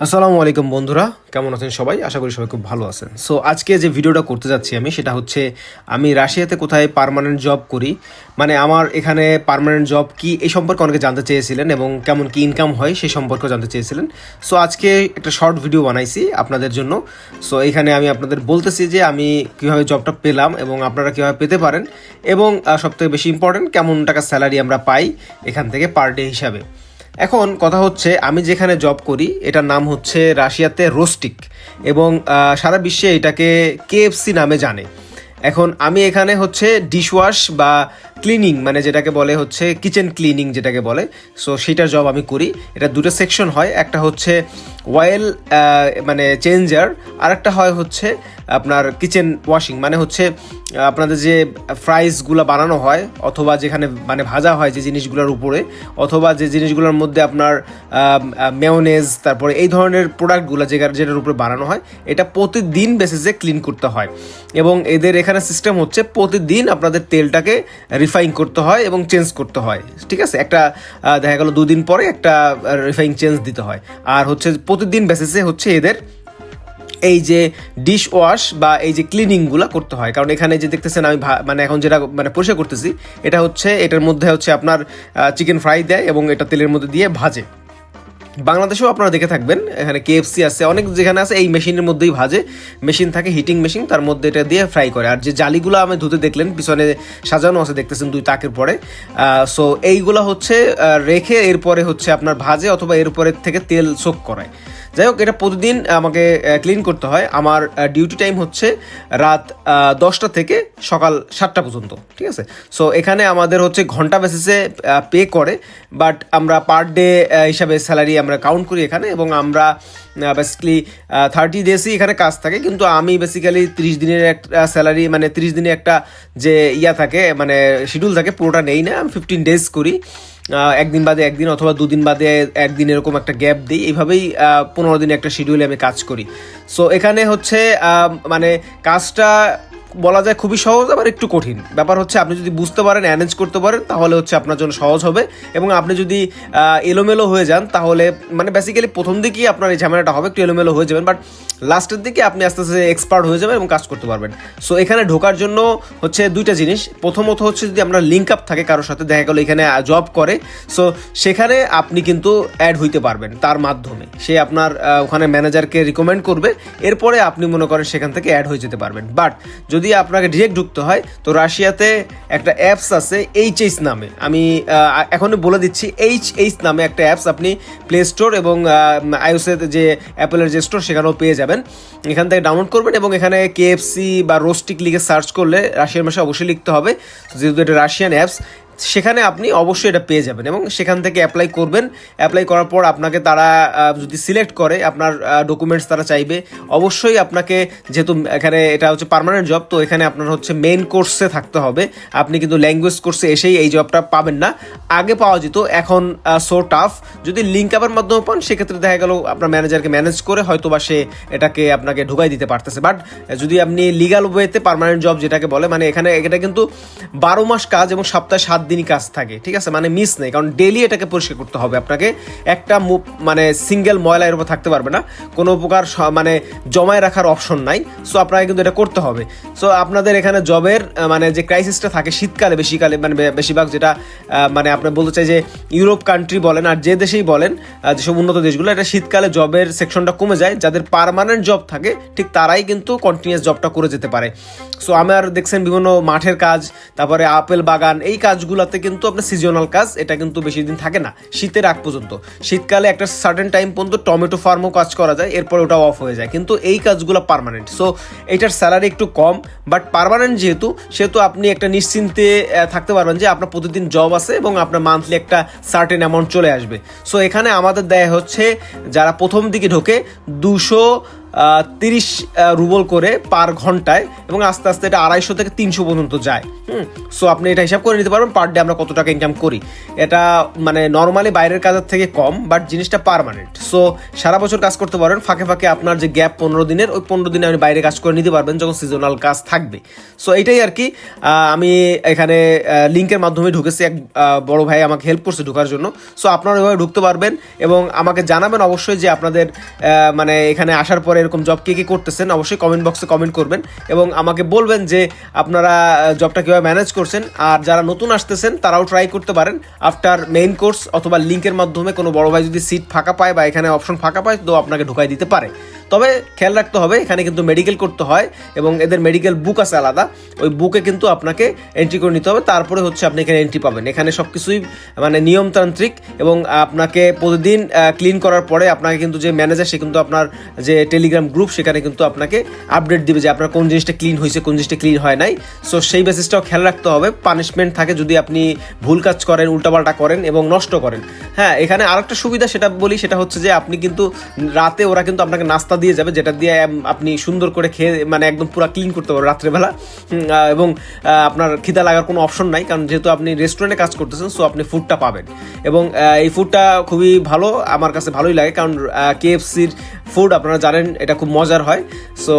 আসসালামু আলাইকুম বন্ধুরা, কেমন আছেন সবাই? আশা করি সবাই খুব ভালো আছেন। সো আজকে যে ভিডিওটা করতে যাচ্ছি আমি, সেটা হচ্ছে আমি রাশিয়াতে কোথায় পার্মানেন্ট জব করি মানে আমার এখানে পার্মানেন্ট জব কি, এই সম্পর্কে অনেকে জানতে চেয়েছিলেন এবং কেমন কি ইনকাম হয় সেই সম্পর্কেও জানতে চেয়েছিলেন। সো আজকে একটা শর্ট ভিডিও বানাইছি আপনাদের জন্য। সো এখানে আমি আপনাদের বলতেছি যে আমি কীভাবে জবটা পেলাম এবং আপনারা কীভাবে পেতে পারেন এবং সবথেকে বেশি ইম্পর্টেন্ট কেমন টাকা স্যালারি আমরা পাই এখান থেকে পার ডে হিসাবে। এখন কথা হচ্ছে, আমি যেখানে জব করি, এটার নাম হচ্ছে রাশিয়াতে রোস্টিক। এবং সারা বিশ্বে এটাকে কেএফসি নামে জানে। এখন আমি এখানে হচ্ছে ডিশওয়াশ বা ক্লিনিং মানে যেটাকে বলে হচ্ছে কিচেন ক্লিনিং যেটাকে বলে। সো, সেইটার জব আমি করি। এটা দুটো সেকশন হয়। একটা হচ্ছে অয়েল মানে চেঞ্জার আর একটা হয় হচ্ছে আপনার কিচেন ওয়াশিং মানে হচ্ছে আপনাদের যে ফ্রাইসগুলো বানানো হয়, অথবা যেখানে মানে ভাজা হয় যে জিনিসগুলোর উপরে, অথবা যে জিনিসগুলোর মধ্যে আপনার মেয়নেজ তারপরে এই ধরনের প্রোডাক্টগুলো যেটা যেটার উপরে বানানো হয়, এটা প্রতিদিন বেসিসে ক্লিন করতে হয়। এবং এদের এখানে সিস্টেম হচ্ছে প্রতিদিন আপনাদের তেলটাকে রিফাইন করতে হয় এবং চেঞ্জ করতে হয়। ঠিক আছে? একটা দেখা গেল দুদিন পরে একটা রিফাইন চেঞ্জ দিতে হয়। আর হচ্ছে প্রতিদিন বেসিসে হচ্ছে এদের এই যে ডিশ ওয়াশ বা এই যে ক্লিনিংগুলো করতে হয়। কারণ এখানে যে দেখতেছেন আমি মানে এখন যেটা মানে পরিষ্কার করতেছি, এটা হচ্ছে, এটার মধ্যে হচ্ছে আপনার চিকেন ফ্রাই দেয় এবং এটা তেলের মধ্যে দিয়ে ভাজে। বাংলাদেশেও আপনারা দেখে থাকবেন, এখানে কেএফসি আছে, অনেক যেখানে আছে, এই মেশিনের মধ্যেই ভাজে। মেশিন থাকে হিটিং মেশিন তার মধ্যে এটা দিয়ে ফ্রাই করে। আর যে জালিগুলো আমি ধুতে দেখলেন, পিছনে সাজানো আছে দেখতেছেন দুই তাকের পরে। সো এইগুলো হচ্ছে রেখে এরপরে হচ্ছে আপনার ভাজে অথবা এরপরে থেকে তেল সোক করায়। যাই হোক, এটা প্রতিদিন আমাকে ক্লিন করতে হয়। আমার ডিউটি টাইম হচ্ছে রাত দশটা থেকে সকাল সাতটা পর্যন্ত, ঠিক আছে? সো এখানে আমাদের হচ্ছে ঘণ্টা বেসিসে পে করে বাট আমরা পার ডে হিসাবে স্যালারি আমরা কাউন্ট করি এখানে, এবং আমরা বেসিক্যালি থার্টি ডেজই এখানে কাজ থাকে, কিন্তু আমি বেসিক্যালি ত্রিশ দিনের একটা স্যালারি মানে ত্রিশ দিনের একটা যে ইয়া থাকে মানে শিডিউল থাকে, পুরোটা নেই না, আমি ফিফটিন ডেজ করি। একদিন বাদে একদিন অথবা দুদিন বাদে একদিন এরকম একটা গ্যাপ দিই। এইভাবেই পনেরো দিনে একটা শিডিউলে আমি কাজ করি। সো এখানে হচ্ছে মানে কাজটা বলা যায় খুবই সহজ, আবার একটু কঠিন। ব্যাপার হচ্ছে আপনি যদি বুঝতে পারেন অ্যারেঞ্জ করতে পারেন, তাহলে হচ্ছে আপনার জন্য সহজ হবে। এবং আপনি যদি এলোমেলো হয়ে যান, তাহলে মানে বেসিক্যালি প্রথম দিকেই আপনার এই ঝামেলাটা হবে, একটু এলোমেলো হয়ে যাবেন। বাট লাস্টের দিকে আপনি আস্তে আস্তে এক্সপার্ট হয়ে যাবেন এবং কাজ করতে পারবেন। সো এখানে ঢোকার জন্য হচ্ছে দুইটা জিনিস। প্রথমত হচ্ছে যদি আপনার লিঙ্ক আপ থাকে কারোর সাথে, দেখা গেলো এখানে জব করে। সো সেখানে আপনি কিন্তু অ্যাড হইতে পারবেন তার মাধ্যমে। সে আপনার ওখানে ম্যানেজারকে রিকমেন্ড করবে। এরপরে আপনি মনে করেন সেখান থেকে অ্যাড হয়ে যেতে পারবেন। বাট যদি আপনাকে ডিরেক্ট ঢুকতে হয়, তো রাশিয়াতে একটা অ্যাপস আছে এইচ এইচ নামে। আমি এখনই বলে দিচ্ছি এইচ এইচ নামে একটা অ্যাপস আপনি প্লে স্টোর এবং আইওসের যে অ্যাপেলের যে স্টোর সেখানেও পেয়ে যাবেন। এখান থেকে ডাউনলোড করবেন এবং এখানে কেএফসি বা রোস্টিক লিখে সার্চ করলে রাশিয়ান ভাষা অবশ্যই লিখতে হবে। যেহেতু এটা রাশিয়ান অ্যাপস সেখানে আপনি অবশ্যই এটা পেয়ে যাবেন এবং সেখান থেকে অ্যাপ্লাই করবেন। অ্যাপ্লাই করার পর আপনাকে তারা যদি সিলেক্ট করে আপনার ডকুমেন্টস তারা চাইবে, অবশ্যই আপনাকে যেহেতু এখানে এটা হচ্ছে পার্মানেন্ট জব তো এখানে আপনার হচ্ছে মেন কোর্সে থাকতে হবে। আপনি কিন্তু ল্যাঙ্গুয়েজ কোর্সে এসেই এই জবটা পাবেন না। আগে পাওয়া যেত, এখন সো টাফ যদি লিঙ্ক আপের মাধ্যমে পান, সেক্ষেত্রে দেখা গেল আপনার ম্যানেজারকে ম্যানেজ করে হয়তো বা সে এটাকে আপনাকে ঢুকাই দিতে পারতেছে। বাট যদি আপনি লিগাল ওয়েতে পারমানেন্ট জব যেটাকে বলে মানে এখানে, এটা কিন্তু বারো মাস কাজ এবং সপ্তাহে সাত দিনই কাজ থাকে, ঠিক আছে? মানে মিস নেই, কারণ ডেলি এটাকে পরিষ্কার করতে হবে। আপনাকে একটা মানে সিঙ্গেল ময়লা এর উপর থাকতে পারবে না। কোনো প্রকার মানে জমায় রাখার অপশন নাই। সো আপনাকে কিন্তু এটা করতে হবে। সো আপনাদের এখানে জবের মানে যে ক্রাইসিসটা থাকে শীতকালে, বেশিকালে মানে বেশিরভাগ যেটা মানে আপনি বলতে চাই যে ইউরোপ কান্ট্রি বলেন আর যে দেশেই বলেন যেসব উন্নত দেশগুলো, এটা শীতকালে জবের সেকশনটা কমে যায়। যাদের পার্মানেন্ট জব থাকে, ঠিক তারাই কিন্তু কন্টিনিউয়াস জবটা করে যেতে পারে। সো আমার দেখছেন বিভিন্ন মাঠের কাজ, তারপরে আপেল বাগান, এই কাজগুলোতে কিন্তু আপনার সিজনাল কাজ, এটা কিন্তু বেশি দিন থাকে না, শীতের আগ পর্যন্ত। শীতকালে একটা সার্টেন টাইম পর্যন্ত টমেটো ফার্মও কাজ করা যায়, এরপর ওটা অফ হয়ে যায়। কিন্তু এই কাজগুলো পারমানেন্ট সো এটার স্যালারি একটু কম বাট পারমানেন্ট যেহেতু, সেহেতু আপনি একটা নিশ্চিন্তে থাকতে পারবেন যে আপনার প্রতিদিন জব আছে এবং আপনার মান্থলি একটা সার্টেন অ্যামাউন্ট চলে আসবে। সো এখানে আমাদের দেয় হচ্ছে, যারা প্রথম দিকে ঢোকে, দুশো তিরিশ রুবল করে পার ঘন্টায় এবং আস্তে আস্তে এটা আড়াইশো থেকে তিনশো পর্যন্ত যায়। হুম সো আপনি এটা হিসাব করে নিতে পারবেন পার ডে আমরা কত টাকা ইনকাম করি। এটা মানে নর্মালি বাইরের কাজের থেকে কম বাট জিনিসটা পারমানেন্ট সো সারা বছর কাজ করতে পারেন, ফাঁকে ফাঁকে আপনার যে গ্যাপ পনেরো দিনের, ওই পনেরো দিনে আপনি বাইরে কাজ করে নিতে পারবেন যখন সিজনাল কাজ থাকবে। সো এটাই আর কি আমি এখানে লিঙ্কের মাধ্যমে ঢুকেছি এক বড় ভাই আমাকে হেল্প করছে ঢোকার জন্য। সো আপনারা ওইভাবে ঢুকতে পারবেন এবং আমাকে জানাবেন অবশ্যই যে আপনাদের মানে এখানে আসার পরে এরকম জব কে কে করতেছেন, অবশ্যই কমেন্ট বক্সে কমেন্ট করবেন এবং আমাকে বলবেন যে আপনারা জবটা কীভাবে ম্যানেজ করছেন আর যারা নতুন আসতেছেন তারাও ট্রাই করতে পারেন আফটার মেইন কোর্স অথবা লিঙ্কের মাধ্যমে কোনো বড় ভাই যদি সিট ফাঁকা পায় বা এখানে অপশন ফাঁকা পায় তো আপনাকে ঢুকাই দিতে পারে। তবে খেয়াল রাখতে হবে, এখানে কিন্তু মেডিকেল করতে হয় এবং এদের মেডিকেল বুক আছে আলাদা। ওই বুকে কিন্তু আপনাকে এন্ট্রি করে নিতে হবে, তারপরে হচ্ছে আপনি এখানে এন্ট্রি পাবেন। এখানে সব কিছুই মানে নিয়মতান্ত্রিক এবং আপনাকে প্রতিদিন ক্লিন করার পরে আপনাকে কিন্তু যে ম্যানেজার সে কিন্তু আপনার যে টেলিগ্রাম গ্রুপ সেখানে কিন্তু আপনাকে আপডেট দিবে যে আপনার কোন জিনিসটা ক্লিন হয়েছে, কোন জিনিসটা ক্লিন হয় নাই। সো সেই বেসিসটাও খেয়াল রাখতে হবে। পানিশমেন্ট থাকে যদি আপনি ভুল কাজ করেন, উল্টাপাল্টা করেন এবং নষ্ট করেন। হ্যাঁ এখানে আরেকটা সুবিধা সেটা বলি, সেটা হচ্ছে যে আপনি কিন্তু রাতে ওরা কিন্তু আপনাকে নাস্তা দিয়ে যাবে, যেটা দিয়ে আপনি সুন্দর করে খেয়ে মানে একদম পুরো ক্লিন করতে পারবেন রাত্রেবেলা। এবং আপনার খিদা লাগার কোনো অপশন নাই, কারণ যেহেতু আপনি রেস্টুরেন্টে কাজ করতেছেন সো আপনি ফুডটা পাবেন। এবং এই ফুডটা খুবই ভালো, আমার কাছে ভালোই লাগে, কারণ কেএফসির ফুড আপনারা জানেন, এটা খুব মজার হয়। সো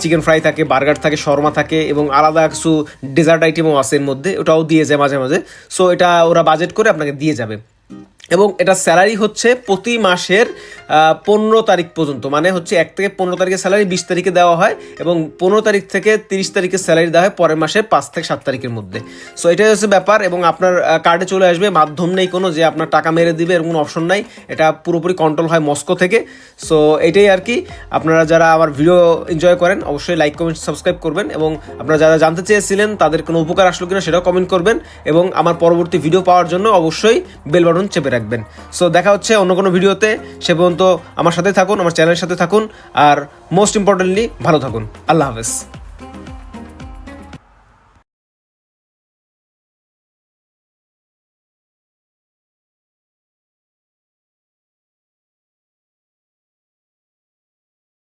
চিকেন ফ্রাই থাকে বার্গার থাকে শর্মা থাকে, এবং আলাদা কিছু ডেজার্ট আইটেমও আছে এর মধ্যে, ওটাও দিয়ে যায় মাঝে মাঝে। সো এটা ওরা বাজেট করে আপনাকে দিয়ে যাবে। এবং এটা স্যালারি হচ্ছে প্রতি মাসের পনেরো তারিখ পর্যন্ত। মানে হচ্ছে এক থেকে পনেরো তারিখের স্যালারি বিশ তারিখে দেওয়া হয় এবং পনেরো তারিখ থেকে তিরিশ তারিখের স্যালারি দেওয়া হয় পরের মাসের পাঁচ থেকে সাত তারিখের মধ্যে। সো এটাই হচ্ছে ব্যাপার এবং আপনার কার্ডে চলে আসবে। মাধ্যম নেই কোনো যে আপনার টাকা মেরে দিবে এরকম কোনো অপশন নাই। এটা পুরোপুরি কন্ট্রোল হয় মস্কো থেকে। সো এটাই আর কি। আপনারা যারা আমার ভিডিও এনজয় করেন, অবশ্যই লাইক কমেন্ট সাবস্ক্রাইব করবেন এবং আপনারা যারা জানতে চেয়েছিলেন তাদের কোনো উপকার আসলো কিনা সেটাও কমেন্ট করবেন এবং আমার পরবর্তী ভিডিও পাওয়ার জন্য অবশ্যই বেল বাটন চেপে রাখবেন। সো দেখা হচ্ছে অন্য কোনো ভিডিওতে। সে পর্যন্ত আমার সাথে থাকুন, আমার চ্যানেলের সাথে থাকুন। আর মোস্ট ইম্পর্টেন্টলি ভালো থাকুন। আল্লাহ হাফেজ।